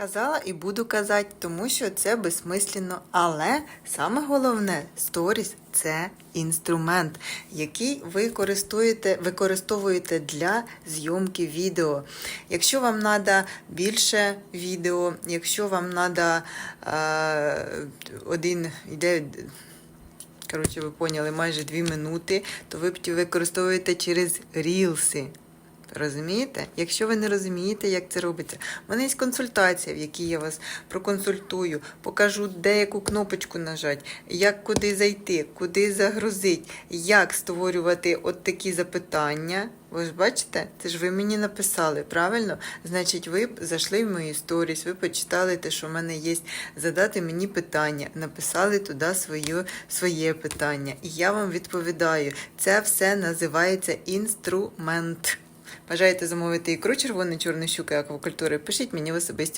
Казала і буду казати, тому що це безсмислено. Але саме головне, сторіс це інструмент, який ви користуєте, використовуєте для зйомки відео. Якщо вам треба більше відео, якщо вам треба е, один йде. Коротше, ви поняли, майже 2 минути, то ви використовуєте через рілси. Розумієте? Якщо ви не розумієте, як це робиться, в мене є консультація, в якій я вас проконсультую, покажу, де яку кнопочку нажати, як куди зайти, куди загрузити, як створювати от такі запитання. Ви ж бачите, це ж ви мені написали, правильно? Значить, ви зайшли в мою сторіс, ви почитали те, що в мене є, задати мені питання, написали туди своє, своє питання. І я вам відповідаю. Це все називається інструмент. Бажаєте замовити ікру червоної чорної щуки аквакультури? Пишіть мені в особисті